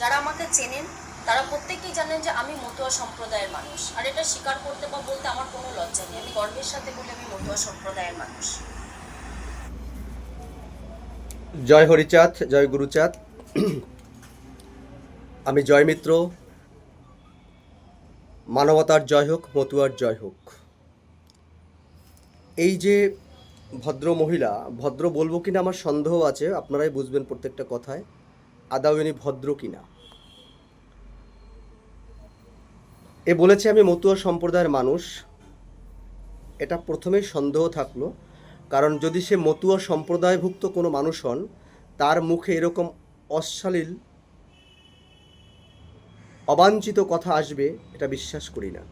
যারা আমাকে চেনেন, তারা প্রত্যেকেই জানেন যে আমি মতুয়া সম্প্রদায়ের মানুষ। আর এটা স্বীকার করতে বা বলতে আমার কোনো লজ্জা নেই। আমি গর্বের সাথে বলি, আমি মতুয়া সম্প্রদায়ের মানুষ। জয় হরিচাঁদ, জয় গুরুচাঁদ। আমি জয় মিত্র। মানবতার জয় হোক, মতুয়ার জয় হোক। এই যে ভদ্র মহিলা, ভদ্র বলব কিনা আমার সন্দেহ আছে, আপনারাই বুঝবেন প্রত্যেকটা কথায়। আদাও ইনি ভদ্র কিনা। এ বলেছে আমি মতুয়া সম্প্রদায়ের মানুষ। এটা প্রথমেই সন্দেহ থাকল কারণ যদি সে মতুয়া সম্প্রদায়ভুক্ত কোনো মানুষ হন তার মুখে এরকম অশ্লীল অবাঞ্ছিত কথা আসবে এটা বিশ্বাস করি না।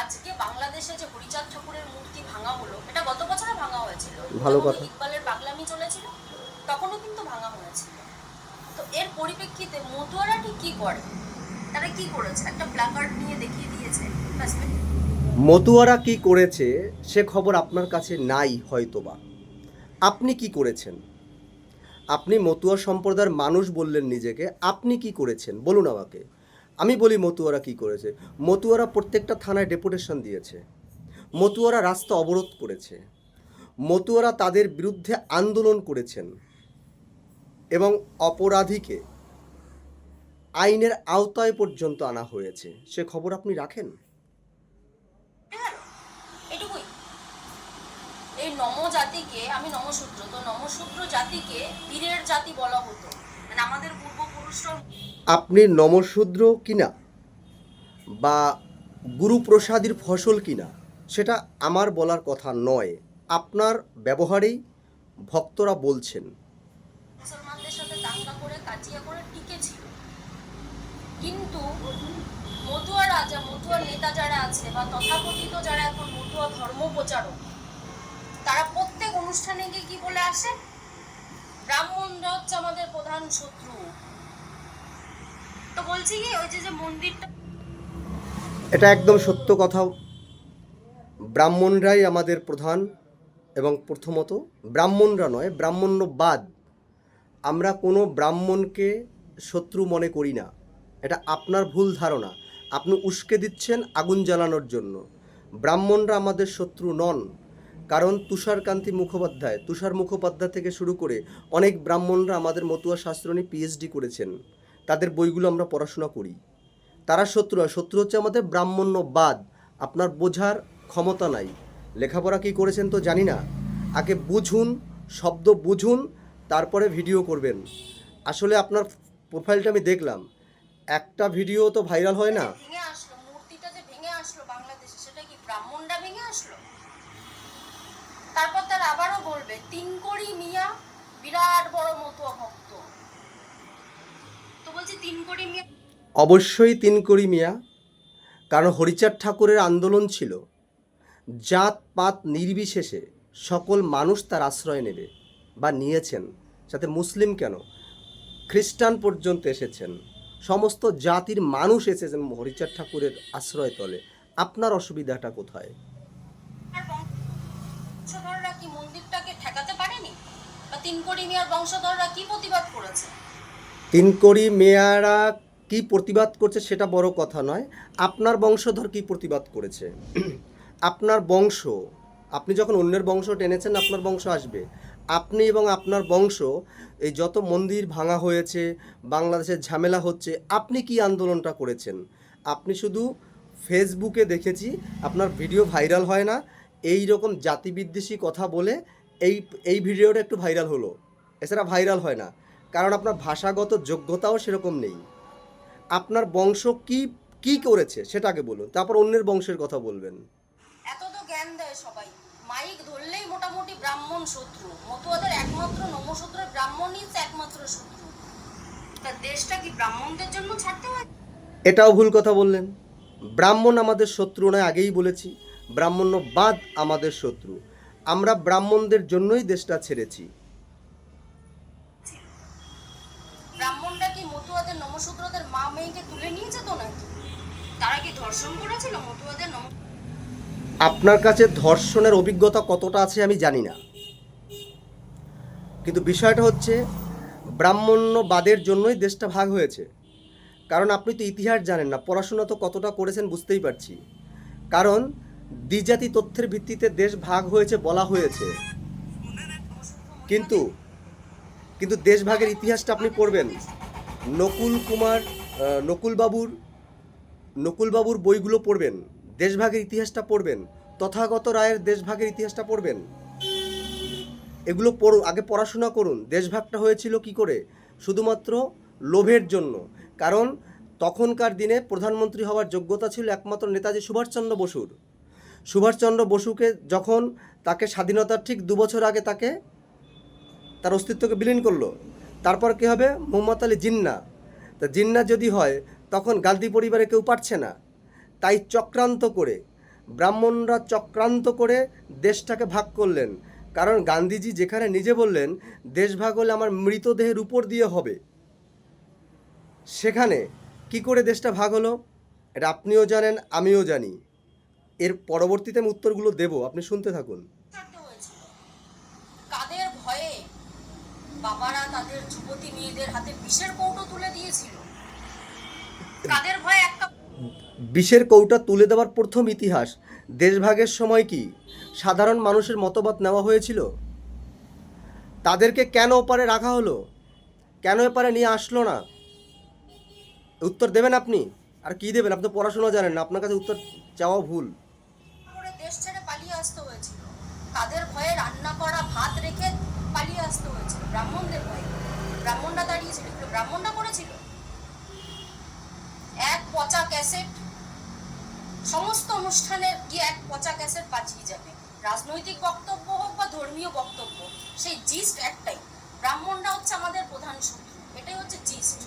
আজকে বাংলাদেশে যে হরিচাঁদ ঠাকুরের মূর্তি ভাঙা হলো এটা গত বছরে ভাঙা হয়েছিল। ভালো কথা। ইকবালের পাগলামি চলেছিল তখনও কিন্তু এর পরিপ্রেক্ষিতে মতুয়ারা ঠিক কি করে? তারা কি করেছে? একটা প্ল্যাকার্ড নিয়ে দেখিয়ে দিয়েছে। মতুয়ারা কি করেছে, সে খবর আপনার কাছে নাই হয়তোবা। আপনি কি করেছেন? আপনি মতুয়া সম্প্রদায়ের মানুষ বললেন নিজেকে, আপনি কি করেছেন? বলুন আমাকে। আমি বলি মতুয়ারা কি করেছে? মতুয়ারা প্রত্যেকটা থানায় ডেপুটেশন দিয়েছে। মতুয়ারা রাস্তা অবরোধ করেছে। মতুয়ারা তাদের বিরুদ্ধে আন্দোলন করেছেন। এবং অপরাধীকে আইনের আওতায় পর্যন্ত আনা হয়েছে। সে খবর আপনি রাখেন? এই নম জাতিকে আমি নমশূদ্র তো নমশূদ্র জাতিকে বীরের জাতি বলা হতো। মানে আমাদের পূর্বপুরুষরা আপনি নমশূদ্র কিনা বা গুরুপ্রসাদীর ফসল কিনা সেটা আমার বলার কথা নয়। আপনার ব্যবহারেই ভক্তরা বলছেন। মুসলমানদের সাথে করে কাজিয়া টিকে ছিল কিন্তু মতুয়া রাজা মতুয়ার নেতা যারা আছে বা তথাকথিত যারা এখন মতুয়া ধর্ম প্রচারক, তারা প্রত্যেক অনুষ্ঠানে গিয়ে কি বলে আসে? ব্রাহ্মণরা হচ্ছে আমাদের প্রধান শত্রু। তো বলছি কি, ওই যে যে মন্দিরটা এটা একদম সত্য কথা। ব্রাহ্মণরাই আমাদের প্রধান এবং প্রথমত ব্রাহ্মণরা নয়, ব্রাহ্মণ্যবাদ আমরা কোনো ব্রাহ্মণকে শত্রু মনে করি না। এটা আপনার ভুল ধারণা। আপনি উস্কে দিচ্ছেন আগুন জ্বালানোর জন্য। ব্রাহ্মণরা আমাদের শত্রু নন। কারণ তুষারকান্তি মুখোপাধ্যায়, তুষার মুখোপাধ্যায় থেকে শুরু করে অনেক ব্রাহ্মণরা আমাদের মতুয়া শাস্ত্র নিয়ে পিএইচডি করেছেন। তাদের বইগুলো আমরা পড়াশোনা করি। তারা শত্রু শত্রু হচ্ছে আমাদের ব্রাহ্মণ্যবাদ। আপনার বোঝার ক্ষমতা নাই। লেখাপড়া কি করেছেন তো জানি না। আগে বুঝুন, শব্দ বুঝুন তারপরে ভিডিও করবেন। আসলে আপনার প্রোফাইলটা আমি দেখলাম। একটা ভিডিও তো ভাইরাল হয় না? তারপর তারা আবারও বলবে মিয়া বিরাট বড় ভক্ত। তো বলছি মিয়া অবশ্যই তিনকড়ি মিয়া কারণ হরিচাঁদ ঠাকুরের আন্দোলন ছিল। জাত পাত নির্বিশেষে সকল মানুষ তার আশ্রয় নেবে বা নিয়েছেন। সাথে মুসলিম কেন? খ্রিস্টান পর্যন্ত এসেছেন। সমস্ত জাতির মানুষ এসেছেন হরিচাঁদ ঠাকুরের আশ্রয় তলে আপনার অসুবিধাটা কোথায়? বংশধররা কি মন্দিরটাকে ঠেকাতে পারেনি? বা তিনকড়ি মিয়ার বংশধররা কি প্রতিবাদ করেছে? তিনকড়ি মেয়ারা কি প্রতিবাদ করছে সেটা বড় কথা নয়। আপনার বংশধর কি প্রতিবাদ করেছে? আপনার বংশ আপনি যখন অন্যের বংশ টেনেছেন আপনার বংশ আসবে। আপনি এবং আপনার বংশ, এই যত মন্দির ভাঙা হয়েছে, বাংলাদেশের ঝামেলা হচ্ছে, আপনি কি আন্দোলনটা করেছেন? আপনি শুধু ফেসবুকে দেখেছি, আপনার ভিডিও ভাইরাল হয় না, এই রকম জাতিবিদ্বেষী কথা বলে এই এই ভিডিওটা একটু ভাইরাল হলো। এছাড়া ভাইরাল হয় না, কারণ আপনার ভাষাগত যোগ্যতাও সেরকম নেই। আপনার বংশ কি কি করেছে সেটাকে বলুন, তারপর অন্যের বংশের কথা বলবেন। এত তো জ্ঞান দেয় সবাই। মাইক ধরলেই মোটামুটি ব্রাহ্মণ শত্রু। মতুয়াদের একমাত্র নমশূদ্রের ব্রাহ্মণই একমাত্র শত্রু। তা দেশটা কি ব্রাহ্মণদের জন্য ছাড়তে হয় এটাও ভুল কথা বললেন। ব্রাহ্মণ আমাদের শত্রু নয় আগেই বলেছি। ব্রাহ্মণ্যবাদ আমাদের শত্রু। আমরা ব্রাহ্মণদের জন্যই দেশটা ছেড়েছি। ব্রাহ্মণরা কি মতুয়াদের নমশূদ্রদের মা মেয়েকে তুলে নিয়ে যেত নাকি? তারা কি ধর্ষণ করেছিল মতুয়াদের নম আপনার কাছে ধর্ষণের অভিজ্ঞতা কতটা আছে আমি জানি না। কিন্তু বিষয়টা হচ্ছে, ব্রাহ্মণ্যবাদের জন্যই দেশটা ভাগ হয়েছে। কারণ আপনি তো ইতিহাস জানেন না, পড়াশোনা তো কতটা করেছেন বুঝতেই পারছি। কারণ দ্বিজাতি তথ্যের ভিত্তিতে দেশ ভাগ হয়েছে বলা হয়েছে। কিন্তু কিন্তু দেশভাগের ইতিহাসটা আপনি পড়বেন। নকুল কুমার নকুলবাবুর নকুলবাবুর বইগুলো পড়বেন। দেশভাগের ইতিহাসটা পড়বেন, তথাগত রায়ের দেশভাগের ইতিহাসটা পড়বেন। এগুলো পড়ুন আগে পড়াশোনা করুন, দেশভাগটা হয়েছিল কি করে? শুধুমাত্র লোভের জন্য। কারণ তখনকার দিনে প্রধানমন্ত্রী হওয়ার যোগ্যতা ছিল একমাত্র নেতাজি সুভাষচন্দ্র বসুর। সুভাষচন্দ্র বসুকে যখন তাকে স্বাধীনতার ঠিক দু বছর আগে তাকে তার অস্তিত্বকে বিলীন করল, তারপর কী হবে? মোহাম্মদ আলী জিন্না। তা জিন্না যদি হয়, তখন গান্ধী পরিবারে কেউ পারছে না। তাই চক্রান্ত করে ব্রাহ্মণরা চক্রান্ত করে দেশটাকে ভাগ করলেন। কারণ গান্ধীজি যেখানে নিজে বললেন দেশ ভাগ হলে আমার মৃতদেহের উপর দিয়ে হবে। সেখানে কি করে দেশটা ভাগ হলো? এটা আপনিও জানেন আমিও জানি। এর পরবর্তীতে আমি উত্তরগুলো দেবো আপনি শুনতে থাকুন। কাদের ভয়ে বাবারা তাদের যুবতী মেয়েদের হাতে বিষের কৌটো তুলে দিয়েছিল? কাদের ভয়ে একটা বিষের কৌটা তুলে দেওয়ার প্রথম ইতিহাস। দেশভাগের সময় কি সাধারণ মানুষের মতবাদ নেওয়া হয়েছিল? তাদেরকে কেন ওপারে রাখা হলো? কেন এপারে নিয়ে আসলো না? উত্তর দেবেন আপনি? আর কি দেবেন? আপনি পড়াশোনা জানেন না, আপনার কাছে উত্তর চাওয়া ভুল। দেশ ছেড়ে পালিয়ে আসতে হয়েছিল। কাদের ভয়ে রান্না করা, ভাত রেখে পালিয়ে আসতে হয়েছিল। ব্রাহ্মণদের ভয়ে। ব্রাহ্মণরা দাঁড়িয়েছিল ব্রাহ্মণরা করেছিল? এক পচা ক্যাসেট সমস্ত অনুষ্ঠানে গিয়ে এক পচা ক্যাসেট বাঁচিয়ে যাবে। রাজনৈতিক বক্তব্য হোক বা ধর্মীয় বক্তব্য সেই জিস্ট একটাই। ব্রাহ্মণরা হচ্ছে আমাদের প্রধান শত্রু। এটাই হচ্ছে জিস্ট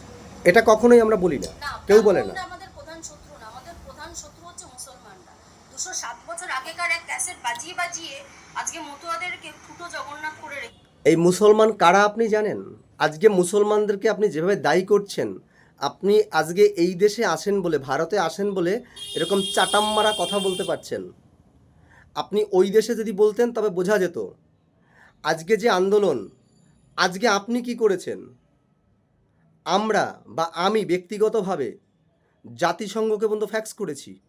এটা কখনোই আমরা বলি না। না কেউ বলে না। আমাদের প্রধান শত্রু না। আমাদের প্রধান শত্রু হচ্ছে মুসলমানরা। দুশো সাত বছর আগেকার এক ক্যাসেট বাজিয়ে বাজিয়ে আজকে মতুয়াদেরকে ফুটো জগন্নাথ করে রেখে এই মুসলমান কারা আপনি জানেন? আজকে মুসলমানদেরকে আপনি যেভাবে দায়ী করছেন আপনি আজকে এই দেশে আসেন বলে, ভারতে আসেন বলে এরকম চাটাম মারা কথা বলতে পারছেন। আপনি ওই দেশে যদি বলতেন তবে বোঝা যেত। আজকে যে আন্দোলন, আজকে আপনি কি করেছেন? আমরা বা আমি ব্যক্তিগতভাবে জাতিসংঘকে পর্যন্ত ফ্যাক্স করেছি।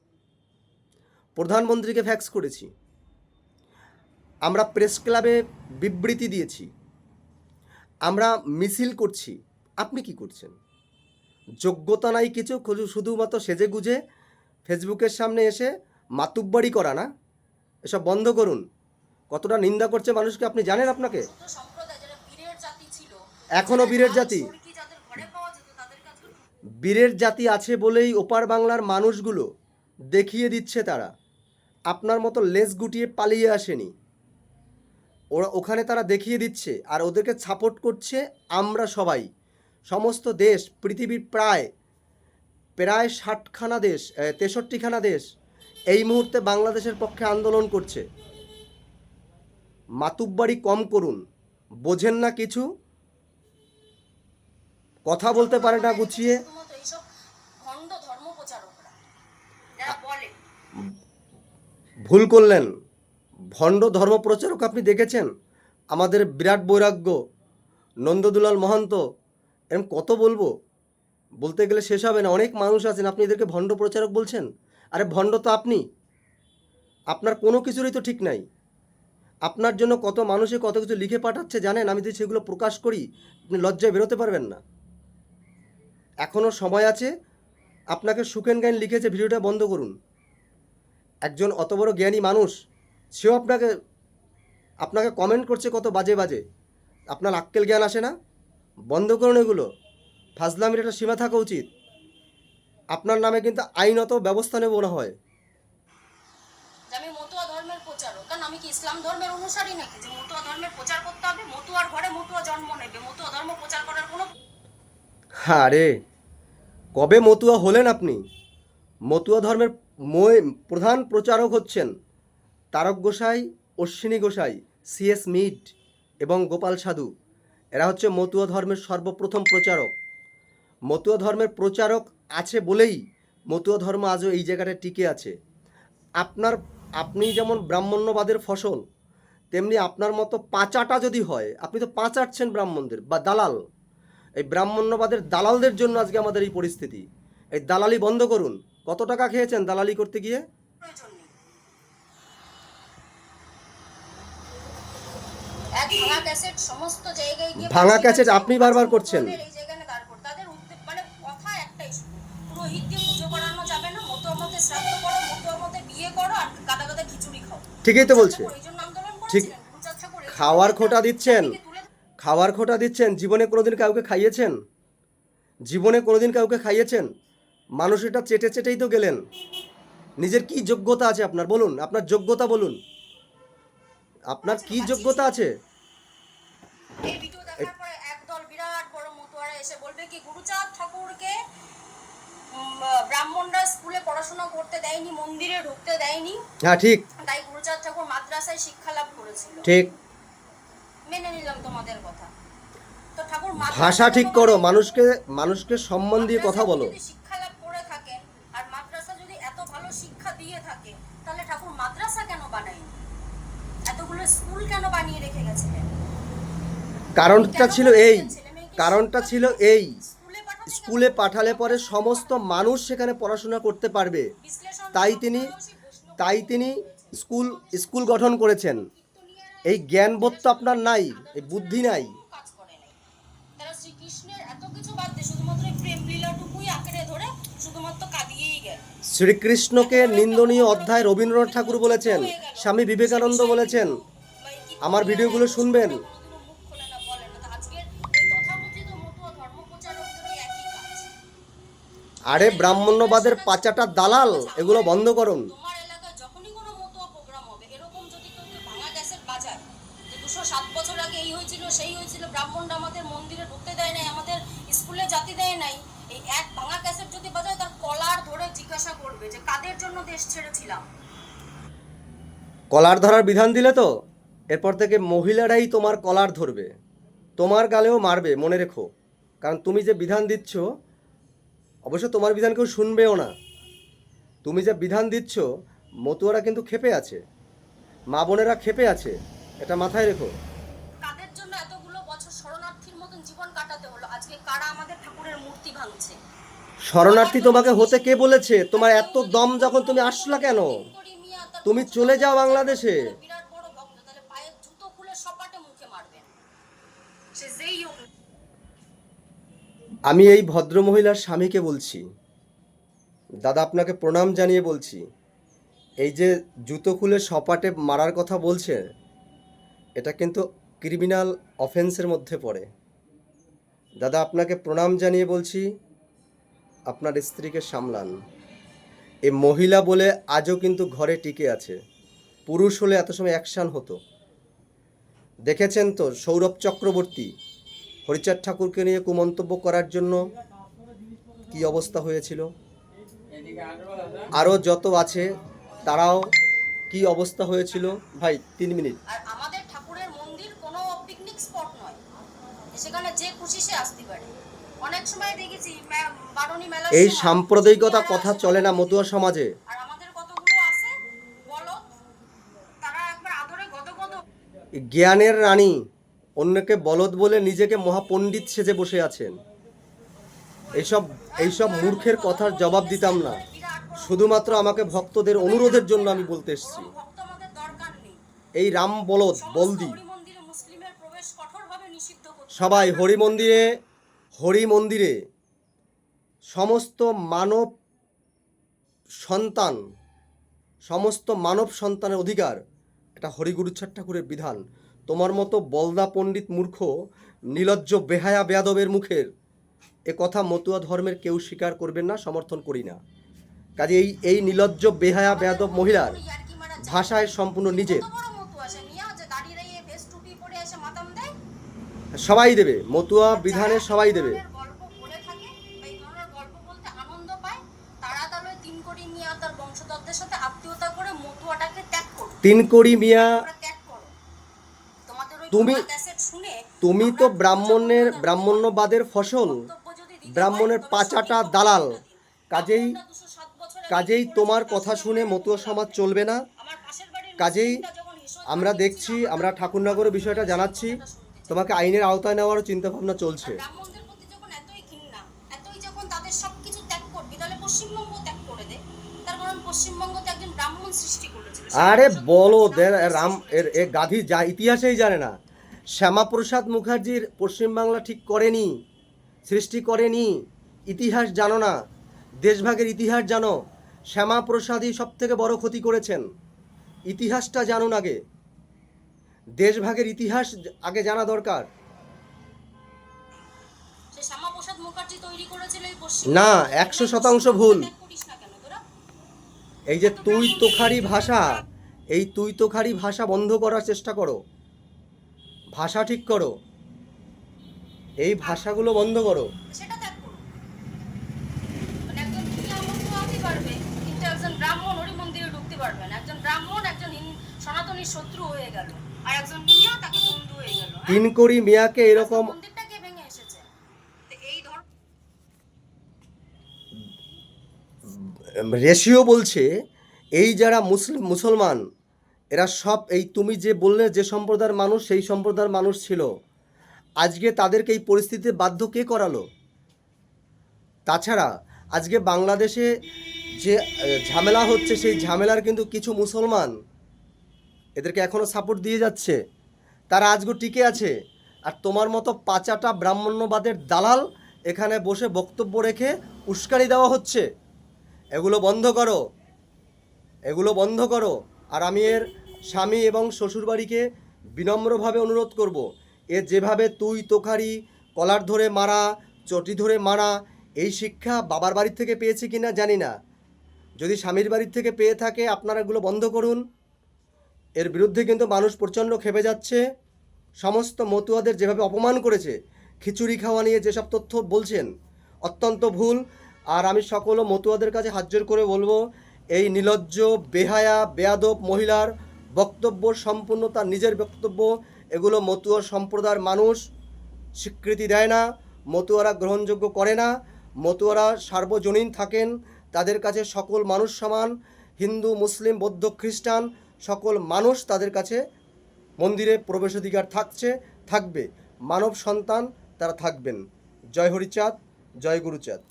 প্রধানমন্ত্রীকে ফ্যাক্স করেছি। আমরা প্রেস ক্লাবে বিবৃতি দিয়েছি। আমরা মিছিল করছি। আপনি কি করছেন? যোগ্যতা নাই কিছু শুধু- শুধুমাত্র সেজে গুজে ফেসবুকের সামনে এসে মাতুব্বাড়ি করা না? এসব বন্ধ করুন। কতটা নিন্দা করছে মানুষকে, আপনি জানেন আপনাকে? যারা বীরের জাতি। বীরের জাতি আছে বলেই ওপার বাংলার মানুষগুলো দেখিয়ে দিচ্ছে তারা। আপনার মতো লেজ গুটিয়ে পালিয়ে আসেনি। ওরা ওখানে তারা দেখিয়ে দিচ্ছে, আর ওদেরকে সাপোর্ট করছে আমরা সবাই। সমস্ত দেশ, পৃথিবীর প্রায় প্রায় ষাটখানা দেশ তেষট্টিখানা দেশ এই মুহূর্তে বাংলাদেশের পক্ষে আন্দোলন করছে। মাতুব্বাড়ি কম করুন, বোঝেন না কিছু, কথা বলতে পারে না গুছিয়ে। ভুল করলেন, ভণ্ড ধর্ম প্রচারক আপনি দেখেছেন? আমাদের বিরাট বৈরাগ্য, নন্দদুলাল মহান্ত এরকম কত বলব? বলতে গেলে শেষ হবে না। অনেক মানুষ আছেন, আপনি এদেরকে ভণ্ড প্রচারক বলছেন? আরে ভণ্ড তো আপনি। আপনার কোনো কিছুরই তো ঠিক নাই। আপনার জন্য কত মানুষে কত কিছু লিখে পাঠাচ্ছে, জানেন? আমি যদি সেগুলো প্রকাশ করি, আপনি লজ্জায় বেরোতে পারবেন না। এখনও সময় আছে, আপনাকে সুখেন গাইন লিখেছে, ভিডিওটা বন্ধ করুন। একজন অত বড় জ্ঞানী মানুষ, সেও আপনাকে আপনাকে কমেন্ট করছে কত বাজে বাজে। আপনার আক্কেল জ্ঞান আসে না? বন্ধ করুন এগুলো। ফাজলামির একটা সীমা থাকা উচিত। আপনার নামে কিন্তু আইনত ব্যবস্থা নেব না হয়। যে আমি মতুয়া ধর্মের প্রচারক। কারণ আমি কি ইসলাম ধর্মের অনুসারী নাকি? যে মতুয়া ধর্মের প্রচার করতে হবে মতুয়ার ঘরে মতুয়া জন্ম নেবে। মতুয়া ধর্ম প্রচার করার কোনো আরে কবে মতুয়া হলেন আপনি? মতুয়া ধর্মের প্রধান প্রচারক হচ্ছেন তারক গোসাই অশ্বিনী গোসাই সিএস মিট এবং গোপাল সাধু। এরা হচ্ছে মতুয়া ধর্মের সর্বপ্রথম প্রচারক। মতুয়া ধর্মের প্রচারক আছে বলেই মতুয়া ধর্ম আজও এই জায়গাটায় টিকে আছে। আপনার, আপনি যেমন ব্রাহ্মণ্যবাদের ফসল, তেমনি আপনার মতো পাঁচাটা যদি হয়, আপনি তো পাঁচাটছেন ব্রাহ্মণদের বা দালাল। এই ব্রাহ্মণ্যবাদের দালালদের জন্য আজকে আমাদের এই পরিস্থিতি। এই দালালি বন্ধ করুন। কত টাকা খেয়েছেন দালালি করতে গিয়ে প্রয়োজন নেই এক ভাঙা ক্যাসেট সমস্ত জায়গায় গিয়ে ভাঙা ক্যাসেট আপনি বারবার করছেন। এই জায়গায় দাঁড় করতে তাদের উদ্যোগ মানে কথা একটাই শুধু পুজো করানো যাবে না মতুয়ার মধ্যে শ্রাদ্ধ করো মতুয়ার মধ্যে বিয়ে করো আর গাদা গাদা খিচুড়ি খাও। ঠিকই তো বলছে। ঠিক। খাওয়ার খোটা দিচ্ছেন। খাওয়ার খোটা দিচ্ছেন। জীবনে কোনোদিন কাউকে খাইয়েছেন? জীবনে কোনোদিন কাউকে খাইয়েছেন? মানুষ এটা চেটে চেটেই তো গেলেন। নিজের কি যোগ্যতা আছে আপনার? বলুন আপনার যোগ্যতা বলুন। আপনার কি যোগ্যতা আছে? এই ভিডিও দেখার পরে একদল বিরাট বড় মতুয়ারা এসে বলবে কি গুরুচাঁদ ঠাকুরকে ব্রাহ্মণরা স্কুলে পড়াশোনা করতে দেয়নি মন্দিরে ঢুকতে দেয়নি। হ্যাঁ ঠিক। তাই গুরুচাঁদ ঠাকুর মাদ্রাসায় শিক্ষা লাভ করেছিল। ঠিক। মেনে নিলাম তোমাদের কথা। তো ঠাকুর ভাষা ঠিক করো মানুষকে মানুষকে সম্মান দিয়ে কথা বলো। শিক্ষা লাভ করে থাকেন আর মাদ্রাসা যদি এত ভালো শিক্ষা দিয়ে থাকে তাহলে ঠাকুর মাদ্রাসা কেন বানায়নি? এতগুলো স্কুল কেন বানিয়ে রেখে গেছিলেন? কারণটা ছিল এই কারণটা ছিল এই। স্কুলে পাঠালে পরে সমস্ত মানুষ সেখানে পড়াশোনা করতে পারবে। তাই তিনি তাই তিনি স্কুল স্কুল গঠন করেছেন। এই জ্ঞানবোধ তো আপনার নাই এই বুদ্ধি নাই। শ্রীকৃষ্ণকে নিন্দনীয় অধ্যায় রবীন্দ্রনাথ ঠাকুর বলেছেন স্বামী বিবেকানন্দ বলেছেন আমার ভিডিওগুলো শুনবেন। আরে ব্রাহ্মণ্যবাদের পাচাটা দালাল এগুলো বন্ধ করুন। তোমার এলাকায় যখনই কোনো মতুয়া প্রোগ্রাম হবে এরকম যদি কেউ কেউ ভাঙা ক্যাসেট বাজায় যে দুশো সাত বছর আগে এই হয়েছিল সেই হয়েছিল ব্রাহ্মণরা আমাদের মন্দিরে ঢুকতে দেয় নাই আমাদের স্কুলে জাতি দেয় নাই এই এক ভাঙা ক্যাসেট যদি বাজায় তার কলার ধরে জিজ্ঞাসা করবে যে কাদের জন্য দেশ ছেড়েছিলাম। কলার ধরার বিধান দিলে তো? এরপর থেকে মহিলারাই তোমার কলার ধরবে। তোমার গালেও মারবে মনে রেখো। কারণ তুমি যে বিধান দিচ্ছ অবশ্য তোমার বিধান কেউ শুনবেও না। তুমি যে বিধান দিচ্ছ মতুয়ারা কিন্তু ক্ষেপে আছে। মা বোনেরা ক্ষেপে আছে এটা মাথায় রেখো। কাদের জন্য এতগুলো বছর শরণার্থীর মতন জীবন কাটাতে হলো। আজকে কারা আমাদের ঠাকুরের মূর্তি ভাঙছে? শরণার্থী তোমাকে হতে কে বলেছে? তোমার এত দম যখন তুমি আসলা কেন? তুমি চলে যাও বাংলাদেশে বিরাট বড় ভক্ত তাহলে পায়ের জুতো খুলে সপাটে মুখে মারবেন সে যেই হোক আমি এই ভদ্রমহিলার স্বামীকে বলছি। দাদা, আপনাকে প্রণাম জানিয়ে বলছি। এই যে জুতো খুলে সপাটে মারার কথা বলছে এটা কিন্তু ক্রিমিনাল অফেন্সের মধ্যে পড়ে। দাদা, আপনাকে প্রণাম জানিয়ে বলছি, আপনার স্ত্রীকে সামলান। এ মহিলা বলে আজও কিন্তু ঘরে টিকে আছে। পুরুষ হলে এত সময় অ্যাকশান হতো। দেখেছেন তো সৌরভ চক্রবর্তী হরিচাঁদ ঠাকুরকে নিয়ে কুমন্তব্য করার জন্য কি অবস্থা হয়েছিল? আরও যত আছে তারাও কি অবস্থা হয়েছিল? ভাই তিন মিনিট। আমাদের ঠাকুরের মন্দির কোনো পিকনিক স্পট নয়। সেখানে যে খুশি সে আসতে পারে। অনেক সময় দেখেছি মেলা এই সাম্প্রদায়িকতা কথা চলে না মতুয়া সমাজে? জ্ঞানের রানী অন্যকে বলদ বলে নিজেকে মহাপণ্ডিত সেজে বসে আছেন। এইসব এইসব মূর্খের কথার জবাব দিতাম না। শুধুমাত্র আমাকে ভক্তদের অনুরোধের জন্য আমি বলতে এসেছি। এই রাম বলদ, বলদি। সবাই হরি মন্দিরে হরি মন্দিরে সমস্ত মানব সন্তান, সমস্ত মানব সন্তানের অধিকার। এটা হরিগুরুচ্ছাদ ঠাকুরের বিধান। তোমার মতো বলদা পণ্ডিত মূর্খ, নীলজ্জ বেহায়া বেয়াদবের মুখের এ কথা মতুয়া ধর্মের কেউ স্বীকার করবেন না, সমর্থন করি না। কাজে এই এই নীলজ্জ বেহায়া বেয়াদব মহিলার। ভাষায় সম্পূর্ণ নিজের। মিয়া সবাই দেবে, মতুয়া বিধানে সবাই দেবে। যারা এই ধরনের তুমি- শুনে তুমি তো ব্রাহ্মণের ব্রাহ্মণ্যবাদের ফসল ব্রাহ্মণের পাচাটা দালাল। কাজেই ব্রাহ্মণরা 207 বছর আগে কাজেই তোমার কথা শুনে মতুয়া সমাজ চলবে না। কাজেই আমরা দেখছি আমরা ঠাকুরনগরের বিষয়টা জানাচ্ছি। তোমাকে আইনের আওতায় নেওয়ারও চিন্তাভাবনা চলছে ব্রাহ্মণদের প্রতি পশ্চিমবঙ্গ ত্যাগ করে দে তার কারণ পশ্চিমবঙ্গ তো একজন ব্রাহ্মণ সৃষ্টি করেছিল আরে বলো রাম এর এ। গাধি যা ইতিহাসেই জানে না শ্যামাপ্রসাদ মুখার্জির পশ্চিমবাংলা ঠিক করেনি সৃষ্টি করেনি ইতিহাস জানো না দেশভাগের ইতিহাস জানো শ্যামাপ্রসাদই সব থেকে বড় ক্ষতি করেছেন ইতিহাসটা জানুন আগে দেশভাগের ইতিহাস আগে জানা দরকার না, 100% ভুল। ত্যাগ করিস না কেন তোরা এই যে তুই তোখারি ভাষা এই তুই তোখারি ভাষা বন্ধ করার চেষ্টা করো। ভাষা ঠিক করো। এই ভাষাগুলো বন্ধ করো। মানে একজন ব্রাহ্মণ হরি মন্দিরে ঢুকতে পারবে একজন ব্রাহ্মণ শত্রু হয়ে গেল। আর একজন তাকে বন্ধু হয়ে গেল। হ্যাঁ? তিনকড়ি মিয়াকে এরকম মন্দিরটা কে ভেঙে এসেছে তো এই ধর রেশিও বলছে, এই যারা মুসলিম, মুসলমান, এরা সব এই তুমি যে বললে যে সম্প্রদায়ের মানুষ, সেই সম্প্রদায়ের মানুষ ছিল। আজকে তাদেরকে এই পরিস্থিতিতে বাধ্য কে করালো? তাছাড়া, আজকে বাংলাদেশে যে ঝামেলা হচ্ছে, সেই ঝামেলার কিন্তু কিছু মুসলমান এদেরকে এখনও সাপোর্ট দিয়ে যাচ্ছে। তারা আজকে টিকে আছে। আর তোমার মতো পাঁচাটা ব্রাহ্মণ্যবাদের দালাল এখানে বসে বক্তব্য রেখে উস্কানি দেওয়া হচ্ছে। এগুলো বন্ধ করো। এগুলো বন্ধ করো। আর আমি এর স্বামী এবং শ্বশুরবাড়িকে বিনম্রভাবে অনুরোধ করব। এ যেভাবে তুই তোখারি, কলার ধরে মারা, চটি ধরে মারা, এই শিক্ষা বাবার বাড়ির থেকে পেয়েছে কিনা জানি না। যদি স্বামীর বাড়ির থেকে পেয়ে থাকে, আপনারা এগুলো বন্ধ করুন। এর বিরুদ্ধে কিন্তু মানুষ প্রচণ্ড খেপে যাচ্ছে। সমস্ত মতুয়াদের যেভাবে অপমান করেছে, খিচুড়ি খাওয়া নিয়ে যেসব তথ্য বলছেন, অত্যন্ত ভুল। আর আমি সকল মতুয়াদের কাছে হাত জোর করে বলব, এই নিলজ্জ, বেহায়া, বেয়াদব মহিলার বক্তব্য সম্পূর্ণ তার নিজের বক্তব্য। এগুলো মতুয়া সম্প্রদায়ের মানুষ স্বীকৃতি দেয় না, মতুয়ারা গ্রহণযোগ্য করে না, মতুয়ারা সার্বজনীন থাকেন, তাদের কাছে সকল মানুষ সমান, হিন্দু, মুসলিম, বৌদ্ধ, খ্রিস্টান, সকল মানুষ তাদের কাছে মন্দিরে প্রবেশাধিকার থাকছে, থাকবে। মানব সন্তান তারা থাকবেন। জয় হরিচাঁদ, জয় গুরুচাঁদ।